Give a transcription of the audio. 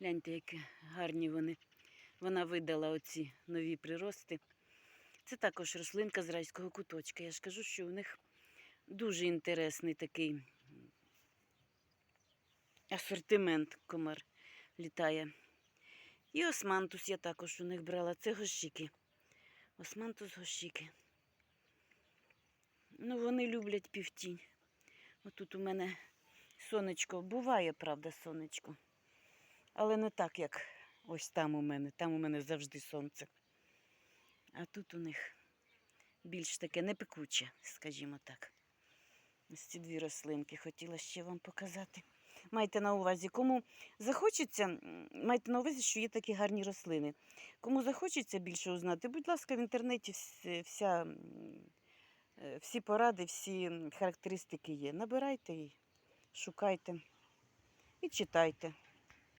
Гляньте, які гарні вони. Вона видала оці нові прирости. Це також рослинка з райського куточка. Я ж кажу, що у них дуже інтересний такий асортимент комар літає. І османтус я також у них брала. Це гощики. Османтус гощики. Ну, вони люблять півтінь. Отут у мене сонечко. Буває, правда, сонечко. Але не так, як ось там у мене. Там у мене завжди сонце. А тут у них більш таке непекуче, скажімо так. Ось ці дві рослинки хотіла ще вам показати. Майте на увазі, кому захочеться, майте на увазі, що є такі гарні рослини. Кому захочеться більше узнати, будь ласка, в інтернеті вся, е, всі поради, всі характеристики є. Набирайте і шукайте і читайте.